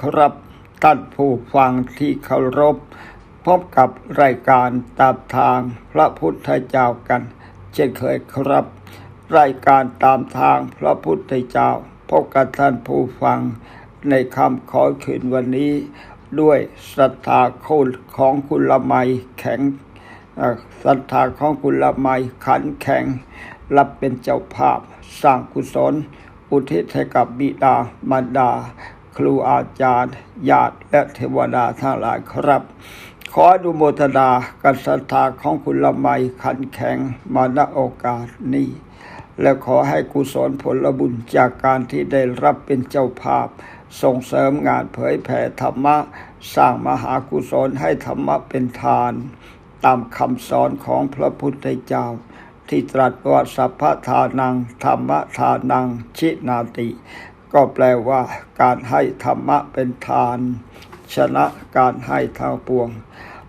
ครับท่านผู้ฟังที่เคารพ พบกับรายการตามทางพระพุทธเจ้ากัน เช่นเคยครับ รายการตามทางพระพุทธเจ้า พบกับท่านผู้ฟัง ในคำขอคืนวันนี้ ด้วยศรัทธาคุณของคุณละไมแข็งศรัทธาของคุณละไมขันแข็ง รับเป็นเจ้าภาพ สร้างกุศล อุทิศให้กับบิดามารดา ครูอาจารย์ ญาติและเทวดาทั้งหลายครับ ขออนุโมทนากับศรัทธาของคุณละไมขันแข็งมาณโอกาสนี้ และขอให้กุศลผลบุญจากการที่ได้รับเป็นเจ้าภาพ ส่งเสริมงานเผยแผ่ธรรมะ สร้างมหากุศลให้ธรรมะเป็นทาน ตามคำสอนของพระพุทธเจ้าที่ตรัสว่าสัพพทานังธรรมทานัง ชินาติ ก็แปลว่าการให้ธรรมะเป็นทาน ชนะการให้ทางปวง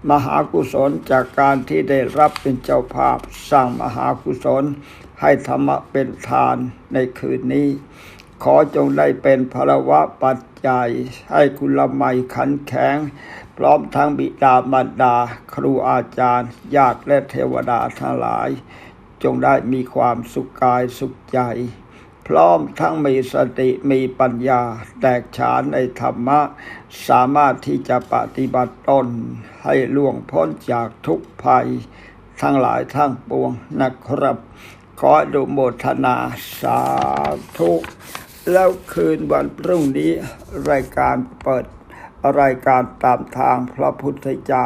มหากุศลจากการที่ได้รับเป็นเจ้าภาพ สร้างมหากุศล ให้ธรรมะเป็นทานในคืนนี้ ขอจงได้เป็นพลวะปัจจัยให้คุณละไมขันแข็ง พร้อมทั้งบิดามารดา ครูอาจารย์ญาติและเทวดาทั้งหลาย จงได้มีความสุขกายสุขใจ พร้อมทั้งมีสติมีปัญญา แตกฉานในธรรมะ สามารถที่จะปฏิบัติตน ให้ล่วงพ้นจากทุกภัย ทั้งหลายทั้งปวงนะครับ ขออนุโมทนาสาธุแล้วคืนวันพรุ่งนี้รายการเปิดรายการตามทางพระพุทธเจ้า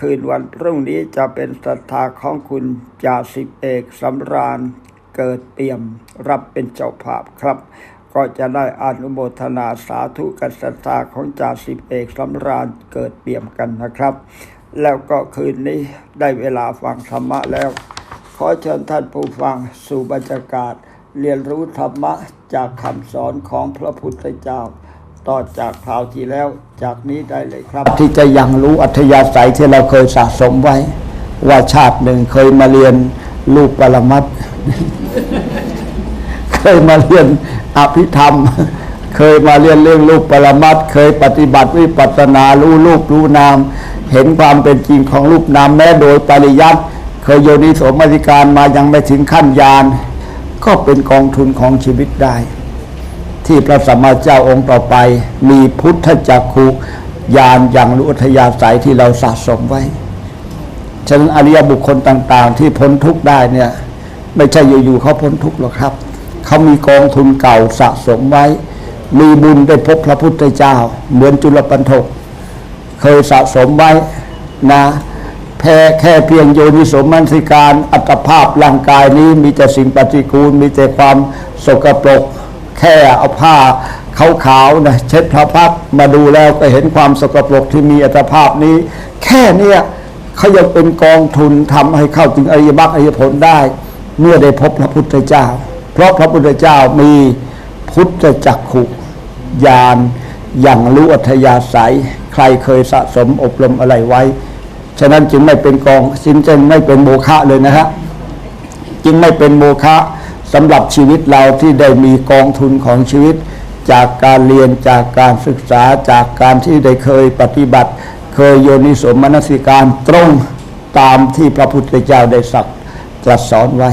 คืนวันพรุ่งนี้จะเป็นศรัทธาของคุณจ่าสิบเอกสำราญ เกิดเปี่ยมรับเป็นเจ้าภาพครับ ก็จะได้อนุโมทนาสาธุกับศรัทธาของจ่าสิบเอกสำราญเกิดเปี่ยมกันนะครับ แล้วก็คืนนี้ได้เวลาฟังธรรมะแล้ว ขอเชิญท่านผู้ฟังสู่บรรยากาศ เรียนรู้ธรรมะจากคำสอนของพระพุทธเจ้าต่อจากคราวที่แล้วจากนี้ได้เลยครับ ที่จะยังรู้อัธยาศัยที่เราเคยสะสมไว้ ว่าชาติหนึ่งเคยมาเรียน ลูกปรมัตเคยมาเรียนอภิธรรม เคยมาเรียนเรื่องรูปปรมัตเคยปฏิบัติวิปัสสนารู้รูปรู้นาม เห็นความเป็นจริงของรูปนามแม้โดยปริยัติเคยโยนิสมนสิการมายังไม่ถึงขั้นญาณก็เป็นกองทุนของชีวิตได้ ที่พระสัมมาเจ้าองค์ต่อไป มีพุทธจักขุญาณอย่างรู้อัธยาศัยที่เราสะสมไว้ ฉะนั้นอริยบุคคลต่าง ๆ ที่พ้นทุกข์ได้เนี่ยไม่ใช่อยู่ๆเขาพ้นทุกข์หรอกครับ เขามีกองทุนเก่าสะสมไว้ มีบุญได้พบพระพุทธเจ้า เหมือนจุลปันถกเคยสะสมไว้นะแพ้แค่เพียงโยนิสมมัญสิการอัตภาพร่างกายนี้มีแต่สิ่งปฏิกูล มีแต่ความสกปรก แค่เอาผ้าขาวๆนะเช็ดพระพักมาดูแล้วก็เห็นความสกปรกที่มีอัตภาพนี้ แค่เนี้ย เขายังเป็นกองทุนทำให้เข้าถึงอริยมรรคอริยผลได้ เมื่อได้พบพระพุทธเจ้า เพราะพระพุทธเจ้ามีพุทธจักขุญาณอย่างรู้อัธยาศัย ใครเคยสะสมอบรมอะไรไว้ ฉะนั้นจึงไม่เป็นกองสินจึงไม่เป็นโมฆะเลยนะฮะจึงไม่เป็นโมฆะสำหรับชีวิตเราที่ได้มีกองทุนของชีวิต จากการเรียนจากการศึกษาจากการที่ได้เคยปฏิบัติ เคยโยนิสมนสิการตรงตามที่พระพุทธเจ้าได้สักตรัสสอนไว้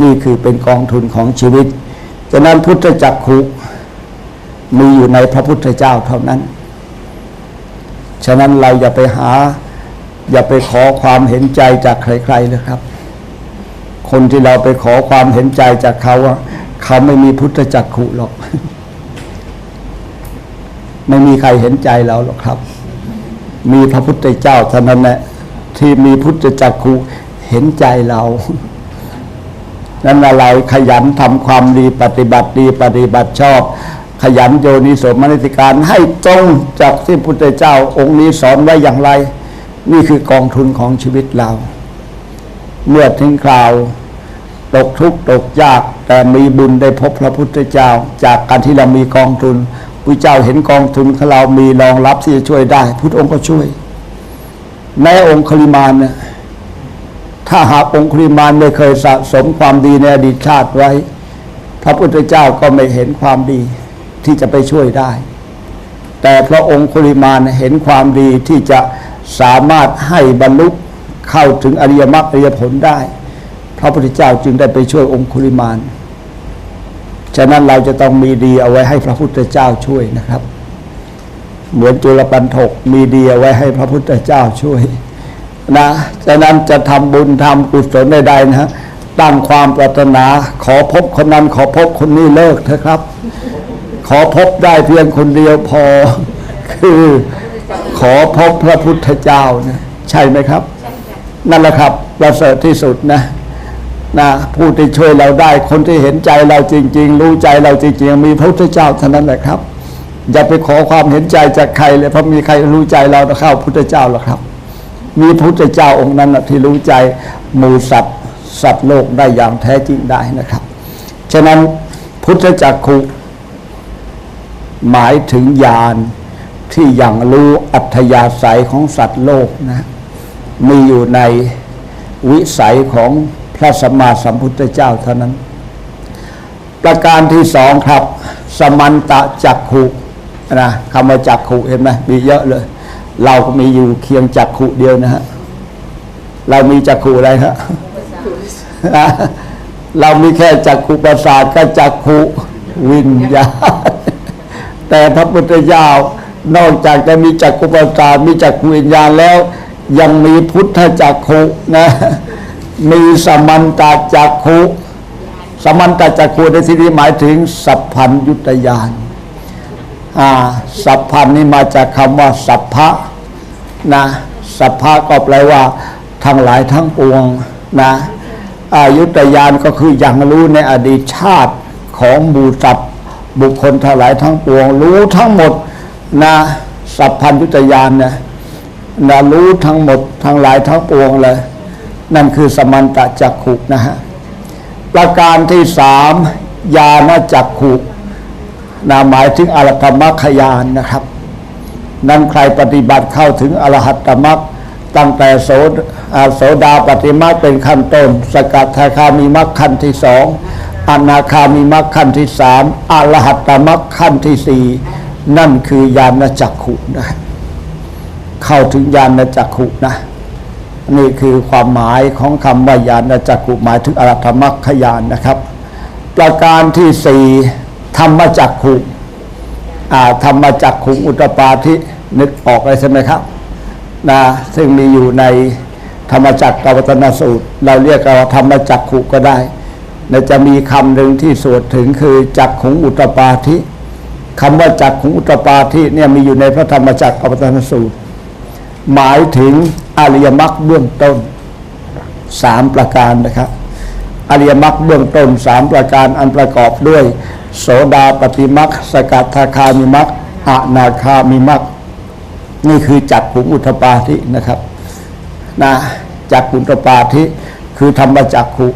นี่คือเป็นกองทุนของชีวิตฉะนั้นพุทธจักขุมีอยู่ในพระพุทธเจ้าเท่านั้น ฉะนั้นเราอย่าไปหา อย่าไปขอความเห็นใจจากใครๆเลยครับ คนที่เราไปขอความเห็นใจจากเขาเขาไม่มีพุทธจักขุหรอก ไม่มีใครเห็นใจเราหรอกครับ มีพระพุทธเจ้าเท่านั้นแหละที่มีพุทธจักขุเห็นใจเรานั้นเราขยันทำความดีปฏิบัติดีปฏิบัติชอบ ขยันโยนิสมนสิการให้ตรงจากที่พุทธเจ้าองค์นี้สอนไว้อย่างไร นี่คือกองทุนของชีวิตเรา เมื่อถึงคราว ตกทุกข์ตกยากแต่มีบุญได้พบพระพุทธเจ้า จากการที่เรามีกองทุน พระเจ้าเห็นกองทุนของเรามีรองรับที่จะช่วยได้ พุทธองค์ก็ช่วย ในองค์คลิมานเนี่ยถ้าหากองค์คลิมานไม่เคยสะสมความดีในอดีตชาติไว้ พระพุทธเจ้าก็ไม่เห็นความดีที่จะไปช่วยได้ แต่พระองค์คลิมานเห็นความดีที่จะสามารถให้บรรลุเข้าถึงอริยมรรคอริยผลได้ พระพุทธเจ้าจึงได้ไปช่วยองคุลิมาน ฉะนั้นเราจะต้องมีดีเอาไว้ให้พระพุทธเจ้าช่วยนะครับ เหมือนจุลปันถกมีดีเอาไว้ให้พระพุทธเจ้าช่วยนะฉะนั้นจะทำบุญทำกุศลใดๆนะฮะตั้งความปรารถนา ขอพบคนนั้นขอพบคนนี้เลิกเถอะครับ ขอพบได้เพียงคนเดียวพอ คือขอพบพระพุทธเจ้านะใช่ไหมครับ นั่นแหละครับประเสริฐที่สุดนะ นะผู้ที่ช่วยเราได้ คนที่เห็นใจเราจริง ๆ รู้ใจเราจริงๆ มีพระพุทธเจ้าเท่านั้นแหละครับ อย่าไปขอความเห็นใจจากใครเลยเพราะมีใครรู้ใจเราเข้าพุทธเจ้าหรอกครับ มีพระพุทธเจ้าองค์นั้นนะที่รู้ใจหมูสัตว์สัตว์โลกได้อย่างแท้จริงได้นะครับ ฉะนั้นพุทธจักขุหมายถึงญาณที่อย่างรู้อัธยาศัยของสัตว์โลกนะ มีอยู่ในวิสัยของ พระสัมมาสัมพุทธเจ้าเท่านั้น ประการที่สองครับ สมันตะจักขุนะคำว่าจักขุเห็นไหมมีเยอะเลย เราก็มีอยู่เคียงจักขุเดียวนะฮะเรามีจักขุอะไรฮะเรามีแค่จักขุประสาทกับจักขุวิญญาณแต่พระพุทธเจ้านอกจากจะมีจักขุประสาทมีจักขุวิญญาณแล้ว ยังมีพุทธจักขุนะ มีสมันตาจักขุสมันตาจักขุในที่นี้หมายถึงสัพพัญยุตยานอ่าสัพพันนี่มาจากคำว่า สัพพะนะสัพพะก็แปลว่าทั้งหลายทั้งปวงนะอายุตยานก็คืออย่างรู้ในอดีตชาติของหมู่สัตว์บุคคลทั้งหลายทั้งปวง รู้ทั้งหมดนะสัพพัญยุตยานนะนะรู้ทั้งหมดทั้งหลายทั้งปวงเลย นั่นคือสมันตะจักขุนะฮะประการที่สามญาณจักขุนะหมายถึงอรหัตมรรคยานนะครับ นั้นใครปฏิบัติเข้าถึงอรหัตมรรคตั้งแต่โสดาโสดาปฏิมรเป็นขั้นต้น สกัดทาคามีมรรคขั้นที่สองอนาคามีมรรคขั้นที่สามอรหัตมรรคขั้นที่สี่นั่นคือญาณจักขุนะเข้าถึงญาณจักขุนะ นี่คือความหมายของคำว่าญาณจักขุหมายถึงอรหัตมรรคยานนะครับ ประการที่สี่ธรรมจักขุธรรมจักขุอุตปาทินึกออกเลยใช่ไหมครับนะซึ่งมีอยู่ในธรรมจักรกวัตนสูตร เราเรียกว่าธรรมจักขุก็ได้และจะมีคำหนึ่งที่สวดถึงคือจักขุอุตปาทิคำว่าจักขุอุตตปาทิเนี่ยมีอยู่ในพระธรรมจักรกวัตนสูตร หมายถึง อริยมรรคเบื้องต้นสามประการนะครับ อริยมรรคเบื้องต้นสามประการอันประกอบด้วย โสดาปฏิมรรคสกัดทาคามิมรรคอนาคามิมรรคนี่คือจักขุอุทปาทินะครับนะจักขุอุทปาทิคือธรรมจักขุ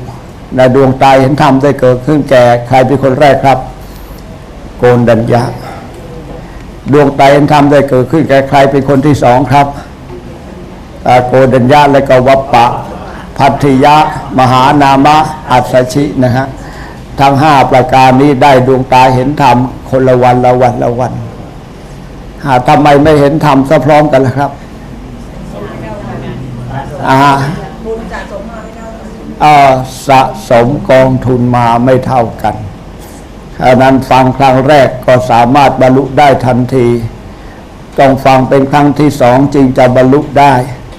ในดวงตาเห็นธรรมได้เกิดขึ้นแก่ใครเป็นคนแรกครับ โกนดัญญาดวงตาเห็นธรรมได้เกิดขึ้นแก่ใครเป็นคนที่สองครับ โกดัญญาและก็วัปปะ พัทธิยะ มหานามะ อัศชินะฮะทั้งห้าประการนี้ได้ดวงตาเห็นธรรมคนละวันละวันละวันหาทำไมไม่เห็นธรรมซะพร้อมกันล่ะครับอ่าบุญสะสมมาไม่เท่ากันอ่อสะสมกองทุนมาไม่เท่ากันฉะนั้นฟังครั้งแรกก็สามารถบรรลุได้ทันที ต้องฟังเป็นครั้งที่สองจึงจะบรรลุได้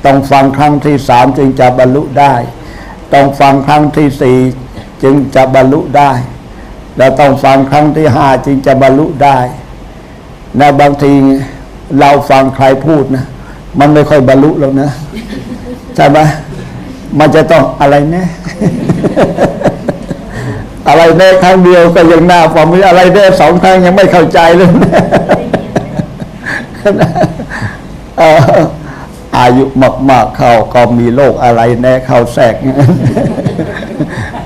ต้องฟังครั้งที่สามจึงจะบรรลุได้ ต้องฟังครั้งที่สี่จึงจะบรรลุได้ แล้วต้องฟังครั้งที่ห้าจึงจะบรรลุได้นะบางทีเราฟังใครพูดนะ มันไม่ค่อยบรรลุหรอกนะใช่ไหมมันจะต้องอะไรน่อะไรแน่ครั้งเดียวก็ยังหน้าฟังไม่อะไรแน่สองครั้งยังไม่เข้าใจเลยนะ อายุมาก ๆ เข้าก็มีโรคอะไรแน่เข้าแทรก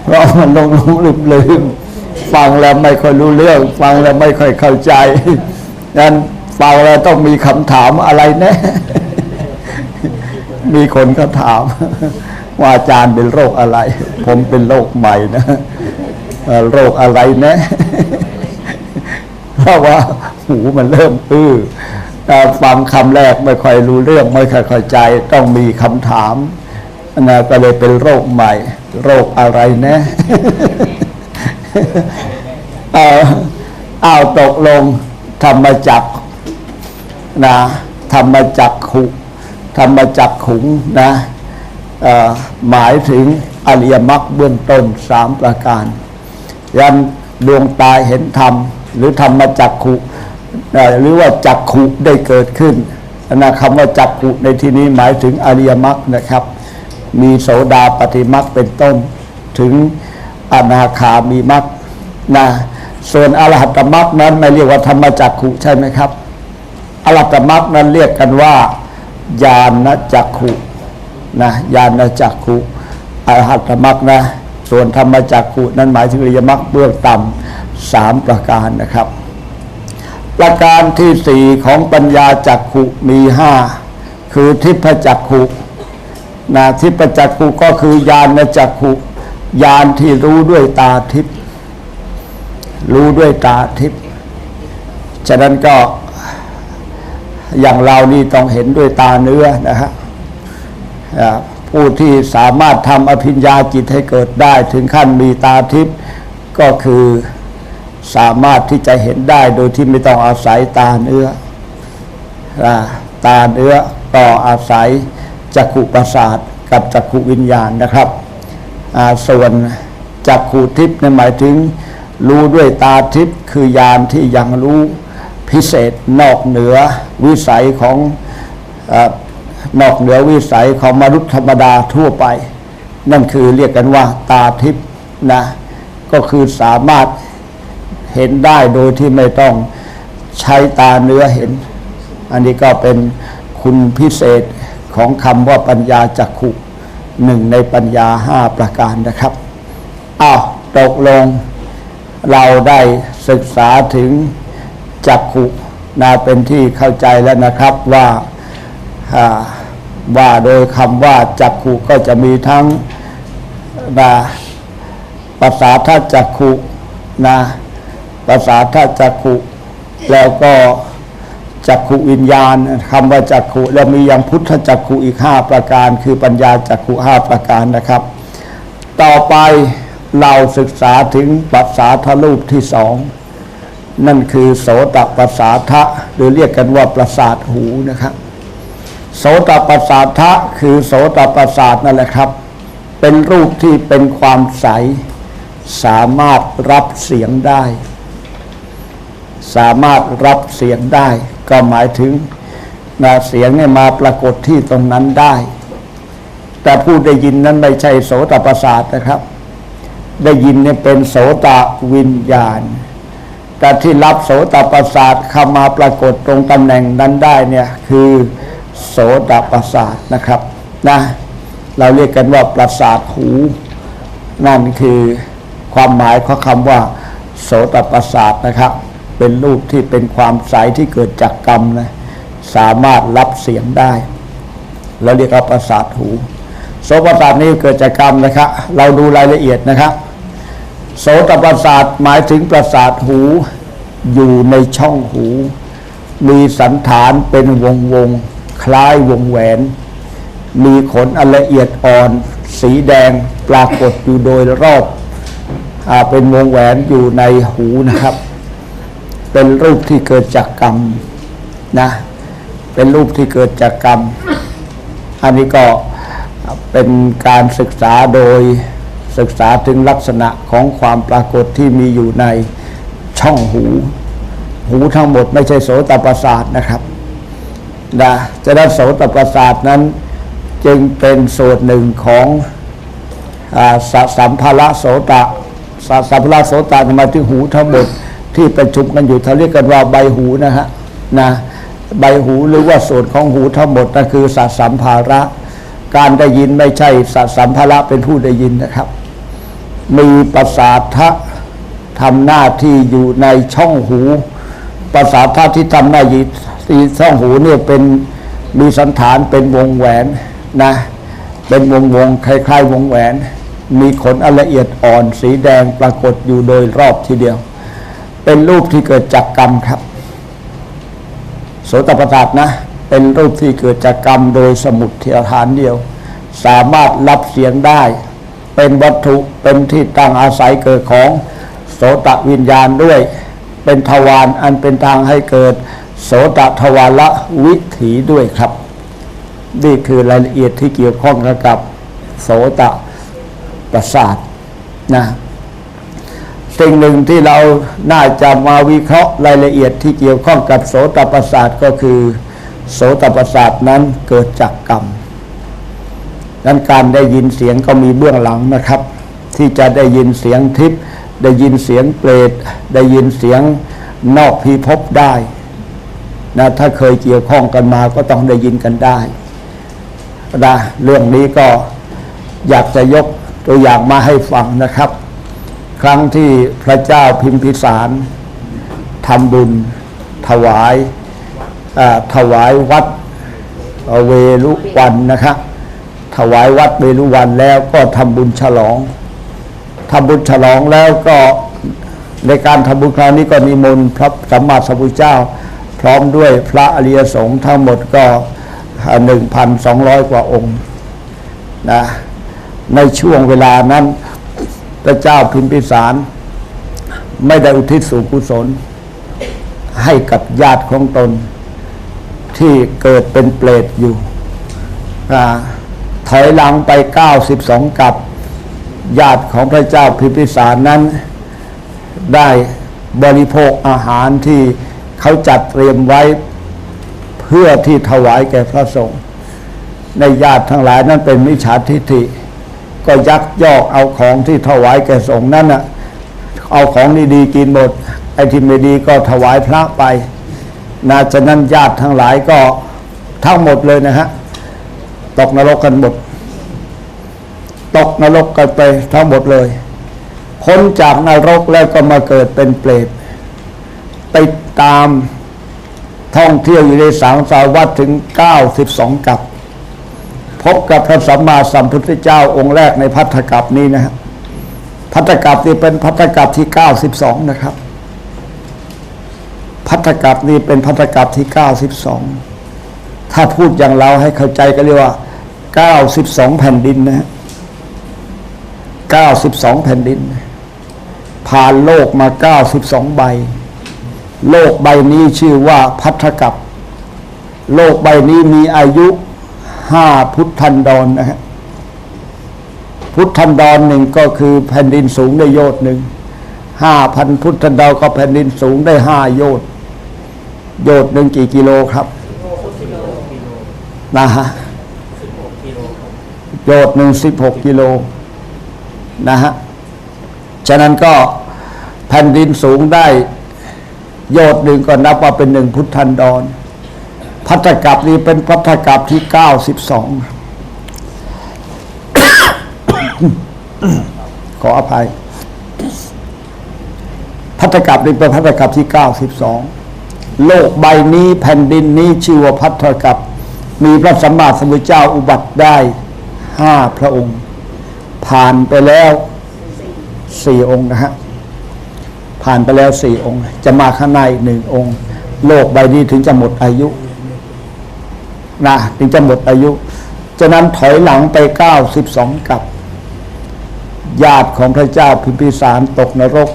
เพราะมันลงลงลืมลืมๆฟังแล้วไม่ค่อยรู้เรื่อง ฟังแล้วไม่ค่อยเข้าใจนั้นฟังแล้วต้องมีคำถามอะไรแน่มีคนก็ถาม ว่าอาจารย์เป็นโรคอะไร ผมเป็นโรคใหม่นะโรคอะไรนะเพราะว่าหูมันเริ่มอื้อ ฟังคำแรกไม่ค่อยรู้เรื่องไม่ค่อยเข้าใจ ต้องมีคำถามนะก็เลยเป็นโรคใหม่ โรคอะไรนะเอาเอาตกลงธรรมจักนะธรรมจักขุธรรมจักขุงนะหมายถึงอริยมรรคเบื้องต้นสามประการยันดวงตาเห็นธรรม หรือธรรมจักขุ หรือว่าจักขุได้เกิดขึ้นนะคำว่าจักขุในที่นี้หมายถึงอริยมรรคนะครับ มีโสดาปฏิมรรคเป็นต้น ถึงอนาคามีมรรคนะส่วนอรหัตมรรคนั้นไม่เรียกว่าธรรมจักขุใช่ไหมครับอรหัตมรรคนั้นเรียกกันว่า ญาณจักขุนะญาณจักขุอรหัตมรรคนะส่วนธรรมจักขุนั้นหมายถึงอริยมรรคเบื้องต่ำสามประการนะครับ ประการที่สี่ของปัญญาจักขุมีห้าคือทิพจักขุนะทิพจักขุก็คือญาณจักขุญาณที่รู้ด้วยตาทิพรู้ด้วยตาทิพฉะนั้นก็อย่างเรานี่ต้องเห็นด้วยตาเนื้อนะฮะผู้ที่สามารถทำอภิญญาจิตให้เกิดได้ ถึงขั้นมีตาทิพก็คือ สามารถที่จะเห็นได้โดยที่ไม่ต้องอาศัยตาเนื้อ ตาเนื้อก็อาศัยจักขุประสาทกับจักขุวิญญาณนะครับ ส่วนจักขุทิพย์ในหมายถึง รู้ด้วยตาทิพย์คือญาณที่ยังรู้พิเศษนอกเหนือวิสัยของอนอกเหนือวิสัยของมนุษย์ธรรมดาทั่วไป นั่นคือเรียกกันว่าตาทิพย์นะก็คือสามารถ เห็นได้โดยที่ไม่ต้องใช้ตาเนื้อเห็น อันนี้ก็เป็นคุณพิเศษของคำว่าปัญญาจักขุหนึ่งในปัญญาห้าประการนะครับอ้าวตกลงเราได้ศึกษาถึงจักขุนาเป็นที่เข้าใจแล้วนะครับว่าว่าโดยคำว่าจักขุก็จะมีทั้งนะภาษาทัจักขุนะ ภาษาทัจักขุแล้วก็จักขุวิญญาณคำว่าจักขุแล้วมีย่างพุทธจักขุอีกห้าประการ คือปัญญาจักขุห้าประการนะครับ ต่อไปเราศึกษาถึงภาษาทรูปที่สองนั่นคือโสตประสาทะหรือเรียกกันว่าประสาทหูนะครับ โสตประสาทะคือโสตประสาทนั่นแหละครับ เป็นรูปที่เป็นความใส สามารถรับเสียงได้ สามารถรับเสียงได้ ก็หมายถึงนะเสียงเนี่ยมาปรากฏที่ตรงนั้นได้ แต่ผู้ได้ยินนั้นไม่ใช่โสตประสาทนะครับ ได้ยินเนี่ยเป็นโสตวิญญาณ แต่ที่รับโสตประสาทเข้ามาปรากฏตรงตำแหน่งนั้นได้เนี่ยคือโสตประสาทนะครับนะเราเรียกกันว่าประสาทหู นั่นคือความหมายของคำว่า โสตประสาทนะครับ เป็นรูปที่เป็นความใสที่เกิดจากกรรมนะสามารถรับเสียงได้ เราเรียกว่าประสาทหู โสประสาทนี้เกิดจากกรรมนะครับเราดูรายละเอียดนะครับโสตประสาทหมายถึงประสาทหูอยู่ในช่องหู มีสันฐานเป็นวงวง คล้ายวงแหวน มีขนอันละเอียดอ่อน สีแดงปรากฏอยู่โดยรอบอเป็นวงแหวนอยู่ในหูนะครับ เป็นรูปที่เกิดจากกรรมนะ เป็นรูปที่เกิดจากกรรม อันนี้ก็เป็นการศึกษาโดยศึกษาถึงลักษณะของความปรากฏที่มีอยู่ในช่องหู หูทั้งหมดไม่ใช่โสตประสาทนะครับนะจะได้โสตประสาทนั้นจึงเป็นส่วนหนึ่งของอสัมภาระโสตะสสัมภาระโสตะหมายถึงหูทั้งหมด ที่ประชุมกันอยู่เขาเรียกกันว่าใบหูนะฮะนะใบหูหรือว่าส่วนของหูทั้งหมดนั่นคือสัสัมภาระ การได้ยินไม่ใช่สัสัมภาระเป็นผู้ได้ยินนะครับ มีประสาทะทำหน้าที่อยู่ในช่องหู ประสาทะที่ทำหน้าที่ที่ช่องหูเนี่ยเป็นมีสันฐานเป็นวงแหวนนะเป็นวงวงคล้ายๆวงแหวน มีขนละเอียดอ่อนสีแดงปรากฏอยู่โดยรอบทีเดียว เป็นรูปที่เกิดจากกรรมครับ โสตประสาทนะ เป็นรูปที่เกิดจากกรรมโดยสมุดเทียฐานเดียว สามารถรับเสียงได้ เป็นวัตถุเป็นที่ตั้งอาศัยเกิดของโสตวิญญาณด้วย เป็นทวารอันเป็นทางให้เกิด โสตทวารวิถีด้วยครับ นี่คือรายละเอียดที่เกี่ยวข้องกับโสตประสาทนะ สิ่งหนึ่งที่เราน่าจะมาวิเคราะห์รายละเอียดที่เกี่ยวข้องกับโสตประสาทก็คือ โสตประสาทนั้นเกิดจากกรรมดังนั้นการได้ยินเสียงก็มีเบื้องหลังนะครับ ที่จะได้ยินเสียงทิพย์ได้ยินเสียงเปรตได้ยินเสียงนอกพิภพได้นะถ้าเคยเกี่ยวข้องกันมาก็ต้องได้ยินกันได้นะเรื่องนี้ก็อยากจะยกตัวอย่างมาให้ฟังนะครับ ครั้งที่พระเจ้าพิมพิสารทำบุญถวายถวายวัดเวลุวันนะครับถวายวัดเวลุวันแล้วก็ทำบุญฉลองทำบุญฉลองแล้วก็ในการทำบุญคราวนี้ก็นิมนต์พระสัมมาสัมพุทธเจ้า พร้อมด้วยพระอริยสงฆ์ทั้งหมดก็หนึ่งพันสองร้อยกว่าองค์นะในช่วงเวลานั้น ระเจ้าพิมพิสาร ไม่ได้อุทิศส่กุศล ให้กับญาติของตน ที่เกิดเป็นเปรตอยู่อถอยหลังไป 92 กับ ญาติของพระเจ้าพิมพิสารนั้น ได้บริโภคอาหารที่เขาจัดเตรียมไว้เพื่อที่ถวายแก่พระสงฆ์ในญาติทั้งหลายนั้นเป็นมิจฉาทิฏฐิ ก็ยักยอกเอาของที่ถวายแก่สงฆ์นั่นน่ะเอาของดีๆกินหมดไอ้ที่ไม่ดีก็ถวายพระไปนะฉะนั้นญาติทั้งหลายก็ทั้งหมดเลยนะฮะตกนรกกันหมด ตกนรกกันไปทั้งหมดเลยพ้นจากนรกแล้วก็มาเกิดเป็นเปรตไปตามท่องเที่ยวอยู่ในสังสารวัฏถึง 92 กับ พบกับพระสัมมาสัมพุทธเจ้าองค์แรกในพัทธกัปนี้นะฮะพัทธกัปนี่เป็นพัทธกัปที่92นะครับ พัทธกัปนี่เป็นพัทธกัปที่92ถ้าพูดอย่างเราให้เข้าใจก็เรียกว่า92แผ่นดินนะฮะ92แผ่นดิน ผ่านโลกมา92ใบ โลกใบนี้ชื่อว่าพัทธกัปโลกใบนี้มีอายุ ห้าพุทธันดรนนะฮะพุทธันดรหนึ่งก็คือแผ่นดินสูงได้โยชน์หนึ่งห้าพันพุทธันดรก็แผ่นดินสูงได้ห้าโยชน์โยชน์หนึ่งกี่กิโลครับนะฮะโยชน์หนึ่งสิบหกกิโลนะฮะฉะนั้นก็แผ่นดินสูงได้ โยชน์หนึ่งก็นับว่าเป็นหนึ่งพุทธันดร พัทธกัปนี้เป็นพัทธกัปที่เก้าสิบสองขออภัย พัทธกัปนี้เป็นพัทธกัปที่เก้าสิบสองโลกใบนี้แผ่นดินนี้ชื่อว่าพัทธกัปมีพระสัมมาสัมพุทธเจ้าอุบัติได้ห้าพระองค์ ผ่านไปแล้วสี่องค์นะฮะผ่านไปแล้วสี่องค์ จะมาข้างในหนึ่งองค์ โลกใบนี้ถึงจะหมดอายุ นะถึงจะหมดอายุฉะนั้นถอยหลังไปเก้าสิบสองกับ ญาติของพระเจ้าพิมพิสารตกนรก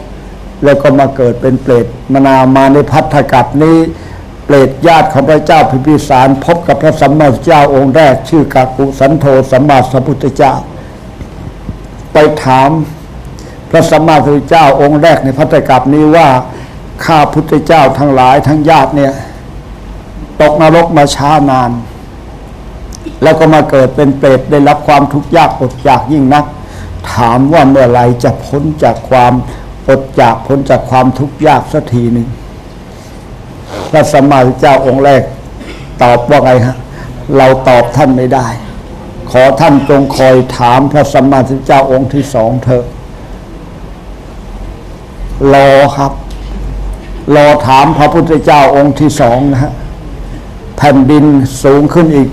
แล้วก็มาเกิดเป็นเปรตมนามาในพัทธกัปนี้เปรตญาติของพระเจ้าพิมพิสารพบกับพระสัมมาสัมพุทธเจ้าองค์แรก ชื่อกากุสันโธสัมมาสัมพุทธเจ้า ไปถามพระสัมมาสัมพุทธเจ้าองค์แรกในพัทธกัปนี้ว่าข้าพุทธเจ้าทั้งหลายทั้งญาติเนี่ย ตกนรกมาช้านาน แล้วก็มาเกิดเป็นเปรตได้รับความทุกข์ยากอดอยากยิ่งนัก ถามว่าเมื่อไรจะพ้นจากความอดอยากพ้นจากความทุกข์ยากสักทีหนึ่งพระสัมมาสัมพุทธเจ้าองค์แรก ตอบว่าไงฮะเราตอบท่านไม่ได้ ขอท่านจงคอยถามพระสัมมาสัมพุทธเจ้าองค์ที่สองเถอะรอครับ รอถามพระพุทธเจ้าองค์ที่สองนะฮะแผ่นดินสูงขึ้นอีก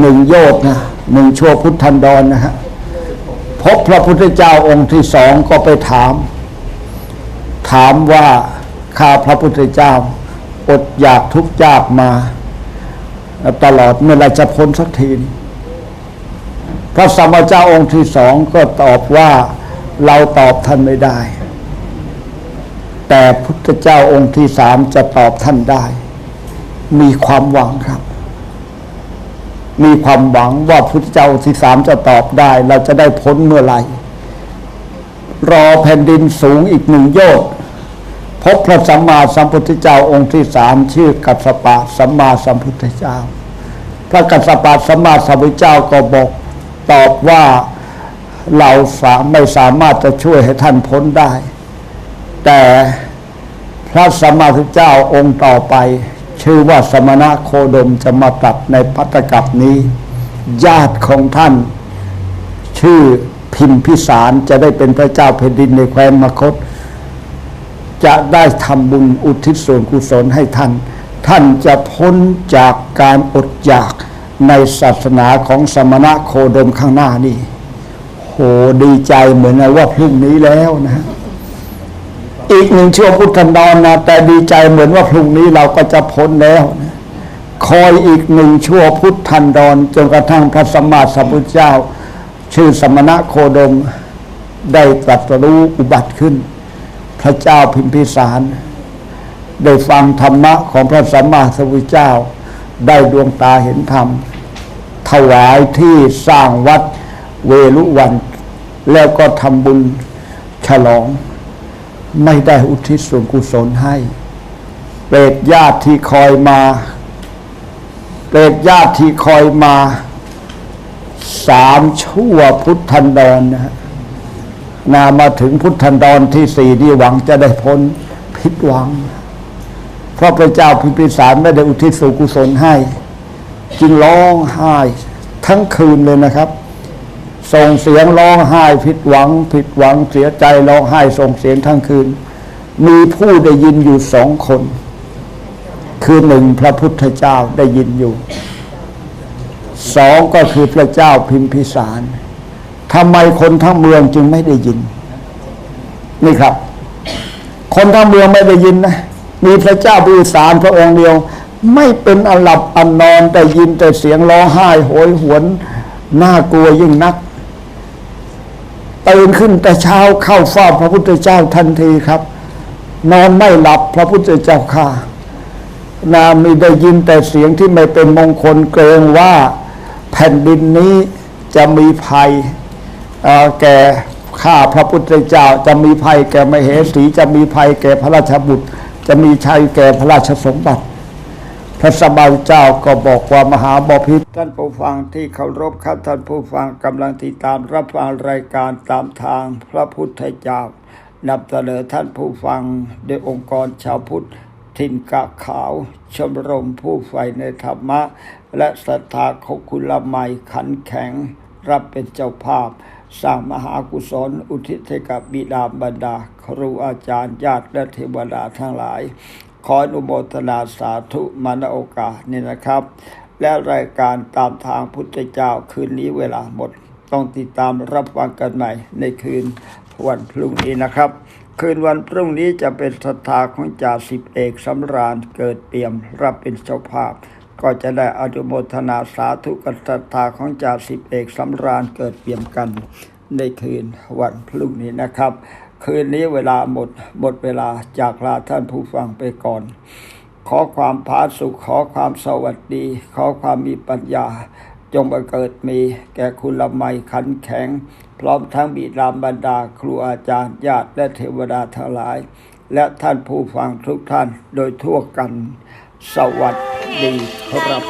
หนึ่งโยชน์นะหนึ่งชั่วพุทธันดรนนะฮะพบพระพุทธเจ้าองค์ที่สองก็ไปถาม ถามว่าข้าพระพุทธเจ้า อดอยากทุกข์ยากมา ตลอดเมื่อไรจะพ้นสักทีพระสัมมาเจ้าองค์ที่สองก็ตอบว่าเราตอบท่านไม่ได้ แต่พุทธเจ้าองค์ที่สามจะตอบท่านได้ มีความหวังครับ มีความหวังว่าพุทธเจ้าที่สามจะตอบได้ เราจะได้พ้นเมื่อไหร่ รอแผ่นดินสูงอีกหนึ่งโยชน์พบพระสัมมาสัมพุทธเจ้าองค์ที่สามชื่อกัสสปะสัมมาสัมพุทธเจ้า พระกัสสปะสัมมาสัมพุทธเจ้าก็บอกตอบว่าเราสาไม่สามารถจะช่วยให้ท่านพ้นได้ แต่พระสัมมาสัมพุทธเจ้าองค์ต่อไป ชื่อว่าสมณะโคดมจะมาตรัสในพัตตกับนี้ ญาติของท่าน ชื่อพิมพิสารจะได้เป็นพระเจ้าแผ่นดินในแคว้นมคต จะได้ทำบุญอุทิศส่วนกุศลให้ท่าน ท่านจะพ้นจากการอดอยากในศาสนาของสมณะโคดมข้างหน้านี่โหดีใจเหมือนว่าพรุ่งนี้แล้วนะ อีกหนึ่งชั่วพุทธันดรนะแต่ดีใจเหมือนว่าพรุ่งนี้เราก็จะพ้นแล้วนะคอยอีกหนึ่งชั่วพุทธันดรจนกระทั่งพระสัมมาสัมพุทธเจ้า ชื่อสมณะโคดมได้ตรัสรู้อุบัติขึ้น พระเจ้าพิมพิสาร ได้ฟังธรรมะของพระสัมมาสัมพุทธเจ้า ได้ดวงตาเห็นธรรม ถวายที่สร้างวัดเวลุวัน แล้วก็ทำบุญฉลอง ไม่ได้อุทิศส่วนกุศลให้ เปรตญาติที่คอยมา เปรตญาติที่คอยมาสามชั่วพุทธันดรนะฮะนามาถึงพุทธันดรที่สี่ที่หวังจะได้พ้นผิดหวัง เพราะพระเจ้าพิพิสารไม่ได้อุทิศส่วนกุศลให้ จึงร้องไห้ทั้งคืนเลยนะครับ ส่งเสียงร้องไห้ผิดหวัง ผิดหวังเสียใจร้องไห้ส่งเสียงทั้งคืน มีผู้ได้ยินอยู่สองคน คือหนึ่งพระพุทธเจ้าได้ยินอยู่สองก็คือพระเจ้าพิมพิสารทำไมคนทั้งเมืองจึงไม่ได้ยิน นี่ครับ คนทั้งเมืองไม่ได้ยินนะมีพระเจ้าพิมพิสารพระองค์เดียว ไม่เป็นอันหลับอันนอนแต่ยินแต่เสียงร้องไห้โหยหวนน่ากลัวยิ่งนัก ตื่นขึ้นแต่เช้าเข้าเฝ้าพระพุทธเจ้าทันทีครับ นอนไม่หลับพระพุทธเจ้าค่ะนามีได้ยินแต่เสียงที่ไม่เป็นมงคลเกรงว่าแผ่นดินนี้จะมีภัยแก่ข้าพระพุทธเจ้าจะมีภัยแก่มเหสีจะมีภัยแก่พระราชบุตร จะมีชัยแก่พระราชสมบัติ พระสมมาเจ้าก็บอกว่ามหาบพิตรท่านผู้ฟังที่เคารพครับท่านผู้ฟังกำลังติดตามรับฟังรายการตามทางพระพุทธเจ้านำเสนอท่านผู้ฟังโดยองค์กรชาวพุทธทินกะขาว ชมรมผู้ใฝ่ในธรรมะ และศรัทธาของคุณละไมขันแข็ง รับเป็นเจ้าภาพ สร้างมหากุศล อุทิศให้กับบิดาบรรดา ครูอาจารย์ญาติและเทวดาทั้งหลาย ขออนุโมทนาสาธุมาณโอกาสนี้นะครับ และรายการตามทางพุทธเจ้าคืนนี้เวลาหมด ต้องติดตามรับฟังกันใหม่ในคืนวันพรุ่งนี้นะครับ คืนวันพรุ่งนี้จะเป็นศรัทธาของจ่าสิบเอกสำราญเกิดเปี่ยมรับเป็นเจ้าภาพ ก็จะได้อนุโมทนาสาธุกับศรัทธาของจ่าสิบเอกสำราญเกิดเปี่ยมกันในคืนวันพรุ่งนี้นะครับ คืนนี้เวลาหมดหมดเวลาจากลาท่านผู้ฟังไปก่อน ขอความผาสุขขอความสวัสดี ขอความมีปัญญา จงบังเกิดมี แก่คุณละไมขันแข็ง พร้อมทั้งบิดาบรรดาครูอาจารย์ญาติและเทวดาทั้งหลาย และท่านผู้ฟังทุกท่านโดยทั่วกัน สวัสดีครับ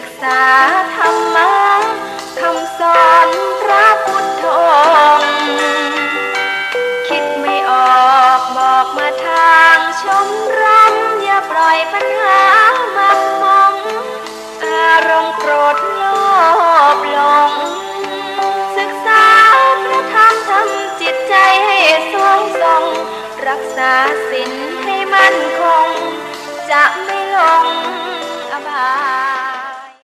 ศึกษาธรรมะคำสอนพระพุทธองค์คิดไม่ออกบอกมาทางชมรมอย่าปล่อยปัญหามักมอง อารมณ์โกรธโลภหลง ศึกษาพระธรรมทำจิตใจให้สวงทรงรักษาศีลให้มั่นคง จะไม่หลงอบาย